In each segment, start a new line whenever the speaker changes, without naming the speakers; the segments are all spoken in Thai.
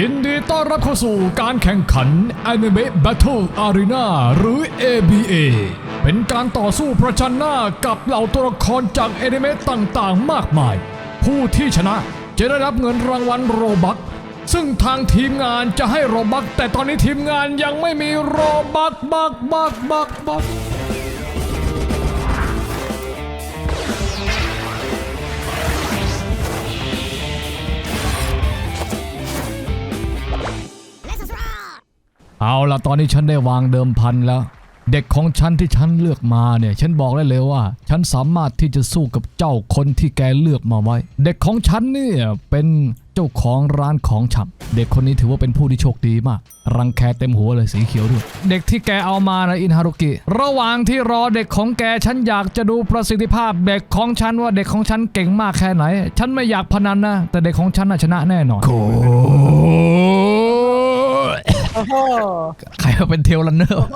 ยินดีต้อนรับเข้าสู่การแข่งขัน Anime Battle Arena หรือ ABA เป็นการต่อสู้ประชันหน้ากับเหล่าตัวละครจากแอนิเมะต่างๆ มากมาย ผู้ที่ชนะจะได้รับเงินรางวัลโรบักซึ่งทางทีมงานจะให้โรบักแต่ตอนนี้ทีมงานยังไม่มีโรบักบักบักบักบัก เอาละตอนนี้ฉันได้วางเดิมพันแล้ว เด็กของฉันที่ฉันเลือกมาเนี่ย ฉันบอกได้เลยว่า ฉันสามารถที่จะสู้กับเจ้าคนที่แกเลือกมาไว้ เด็กของฉันเนี่ยเป็นเจ้าของร้านของชำเด็กคนนี้ถือว่าเป็นผู้ที่โชคดีมาก รังแคเต็มหัวเลยสีเขียวด้วย เด็กที่แกเอามานะอินฮารุกิ ระหว่างที่รอเด็กของแกฉันอยากจะดูประสิทธิภาพเด็กของฉันว่าเด็กของฉันเก่งมากแค่ไหน ฉันไม่อยากพนันนะ แต่เด็กของฉันน่ะชนะแน่นอน โโอ้
โห
ใครมาเป็นเทลลันเนอร์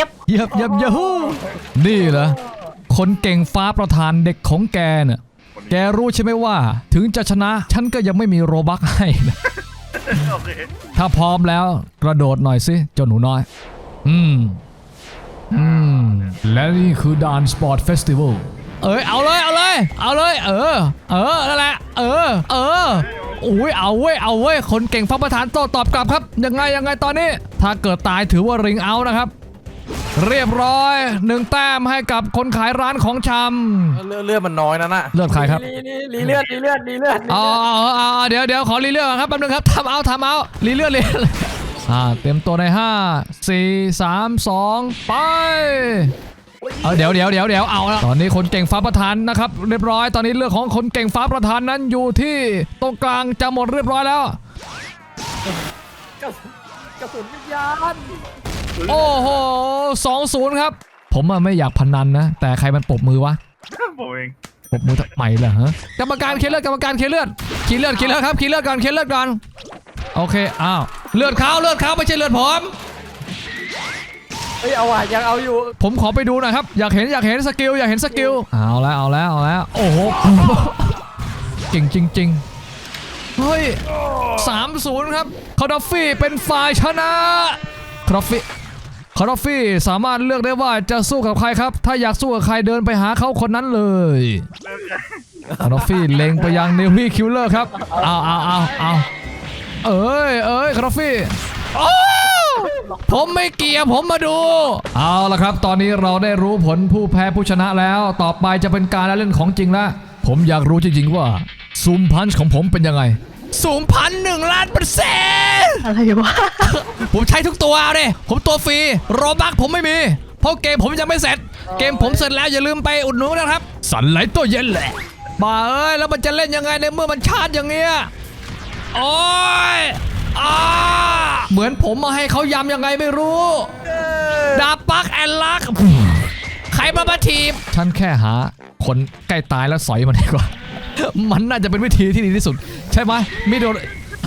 ยับ
ยับยับยับนี่เหรอ คนเก่งฟ้าประธานเด็กของแกเนี่ย แกรู้ใช่ไหมว่า ถึงจะชนะ ฉันก็ยังไม่มีโรบักให้นะถ้าพร้อมแล้วกระโดดหน่อยสิเจ้าหนูน้อย อืม อืม และนี่คือดานสปอร์ตเฟสติวัล เอ้ย เอาเลย เอาเลย เอาเลย เออ เออ นั่นแหละ เออ เออ อุ้ยเอาเว้ยเอาเว้ยคนเก่งฟ้าประธานโต้ตอบกลับครับ ยังไงยังไงตอนนี้ ถ้าเกิดตายถือว่าริงเอานะครับ เรียบร้อยหนึ่งแต้มให้กับคนขายร้านของช
เลือดเลือดมันน้อยนะน่ะำ
เลือดใครครับ
ลีลีลีเลือดลีเลือดลีเลือด
อ๋ออ๋อเดี๋ยวเดี๋ยวขอรีเลือกก่อนครับแป๊บนึงครับทำเอาทำเอารีเลือกรีอ่าเตรียมตัวใน 5 4 3 2 ไป เอาเดี๋ยวเดี๋ยวเดี๋ยวเดี๋ยวเอาละตอนนี้คนเก่งฟ้าประธานนะครับเรียบร้อย ตอนนี้เรื่องของคนเก่งฟ้าประธานนั้นอยู่ที่ตรงกลางจะหมดเรียบร้อยแล้ว
กระสุนกระสุนวิญญาณ
โอ้โหสองศูนย์ครับ ผมอะไม่อยากพนันนะ แต่ใครมันปรบมือวะ
ผมเอง
ปรบมือทำไมล่ะฮะกรรมการเคลียร์เลือดกรรมการเคลียร์เลือดเคลียร์เลือดเคลียร์เลือดครับเคลียร์เลือดก่อนเคลียร์เลือดก่อนโอเคอ้าวเลือดเขาเลือดเขาไม่ใช่เลือดผม
เฮ้ยเอาอะยังเอาอยู่
ผมขอไปดูหน่อยครับ อยากเห็นอยากเห็นสกิลอยากเห็นสกิลเอาแล้วเอาแล้วเอาแล้วโอ้โหเก่งจริงๆเฮ้ยสามศูนย์ครับคาร์ดฟฟี่เป็นฝ่ายชนะคาร์ดฟฟี่คาร์ดฟฟี่สามารถเลือกได้ว่าจะสู้กับใครครับ ถ้าอยากสู้กับใครเดินไปหาเขาคนนั้นเลยคาร์ดฟฟี่เล็งไปยังเนวี่คิลเลอร์ครับเอาเอาเอาเอาเอ้ยเอ้ยคาร์ดฟฟี่โอ้ ผมไม่เกี่ยวผมมาดู เอาละครับ ตอนนี้เราได้รู้ผลผู้แพ้ผู้ชนะแล้ว ต่อไปจะเป็นการเล่นของจริงแล้วผมอยากรู้จริงๆว่าซูมพันช์ของผมเป็นยังไงซูมพันหนึ่งล้านเปอร์เซ็นต์
อะไรวะ
ผมใช้ทุกตัวเอาดิผมตัวฟรีโรบักผมไม่มี เพราะเกมผมยังไม่เสร็จ เกมผมเสร็จแล้วอย่าลืมไปอุดหนุนนะครับ สันไหลตัวเย็นแหละบ้าเอ้ย แล้วมันจะเล่นยังไงในเมื่อมันชาร์จอย่างเงี้ย โอ้ย อาเหมือนผมมาให้เขายำยังไงไม่รู้ ดาบปักแอนลัก ใครมามาทีมฉันแค่หาคนใกล้ตายแล้วสอยมันดีกว่า มันน่าจะเป็นวิธีที่ดีที่สุด ใช่ไหมมิโดน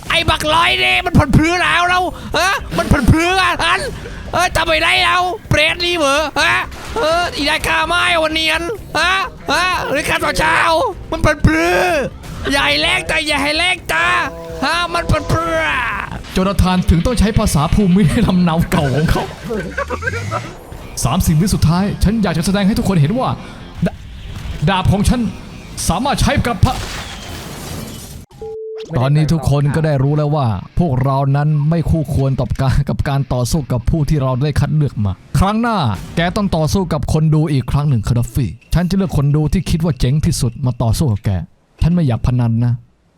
ไอ้บักลอยนี่มันผันพรือแล้วเราฮะมันผันพรืออะอันเออจำไม่ได้เราเปรตนี่เหรอฮะเอออีได้กาไม้วันเนียนฮะฮะหรือการต่อเช้ามันผันพรือใหญ่แรงแต่อย่าให้แรงตาฮะมันผันพรือโจนาธานถึงต้องใช้ภาษาภูมิลำเนาเก่าของเขาสามสิ่งวิสุดท้าย ฉันอยากจะแสดงให้ทุกคนเห็นว่าดาดาบของฉันสามารถใช้กับพระตอนนี้ทุกคนก็ได้รู้แล้วว่า พวกเรานั้นไม่คู่ควรต่อการกับการต่อสู้กับผู้ที่เราได้คัดเลือกมา ครั้งหน้าแกต้องต่อสู้กับคนดูอีกครั้งหนึ่งคาร์ดฟี่ฉันจะเลือกคนดูที่คิดว่าเจ๋งที่สุดมาต่อสู้กับแก ฉันไม่อยากพนันนะ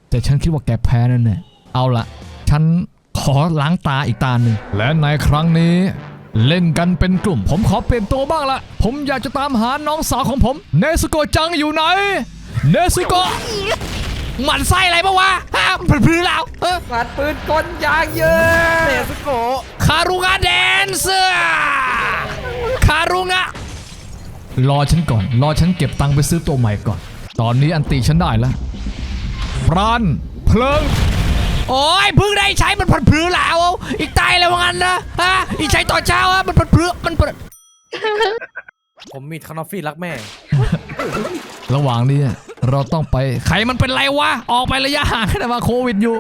แต่ฉันคิดว่าแกแพ้แน่ๆเอาละฉัน ขอล้างตาอีกตาหนึ่ง และในครั้งนี้ เล่นกันเป็นกลุ่ม ผมขอเปลี่ยนตัวบ้างละ ผมอยากจะตามหาน้องสาวของผม เนสุโกะจังอยู่ไหน เนสุโกะหมันไส้อะไรปะวะฮะมันพื้นแล้วเออ
ฟันปืนกลยางเยอะเนสโกะ
คารุงะแดนเซอร์คารุงะรอฉันก่อน รอฉันเก็บตังค์ไปซื้อตัวใหม่ก่อน ตอนนี้อันติฉันได้แล้วพรานเพลิง โอ้ยเพิ่งได้ใช้มันผันพรือแล้วอีกตายแล้วว่างั้นนะฮะอีกใช้ต่อเช้าอะมันผันพรือมันผัน
ผมมีคานอฟฟี่รักแม่
ระหว่างนี้เราต้องไปใครมันเป็นไรวะออกไประยะห่างขณะว่าโควิดอยู่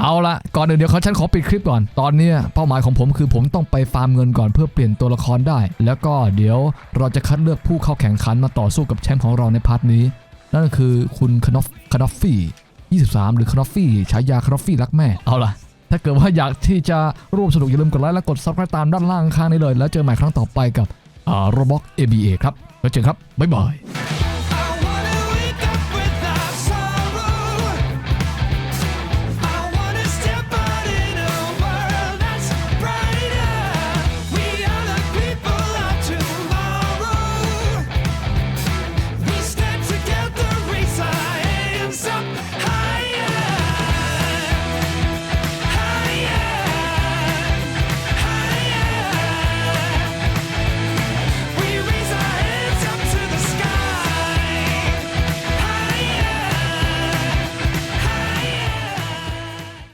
เอาละก่อนอื่นเดี๋ยวเขาฉันขอปิดคลิปก่อน ตอนเนี้ยเป้าหมายของผมคือผมต้องไปฟาร์มเงินก่อนเพื่อเปลี่ยนตัวละครได้ แล้วก็เดี๋ยวเราจะคัดเลือกผู้เข้าแข่งขันมาต่อสู้กับแชมป์ของเราในพาร์ทนี้ นั่นก็คือคุณคานอฟคานอฟฟี่ 23 หรือคานอฟฟี่ฉายาคานอฟฟี่รักแม่ เอาล่ะ ถ้าเกิดว่าอยากที่จะร่วมสนุกอย่าลืมกดไลค์และกด subscribe ตามด้านล่างข้างนี้เลย แล้วเจอใหม่ครั้งต่อไปกับอ่า Roblox ABA ครับ แล้วเจอกันครับ บ๊ายบาย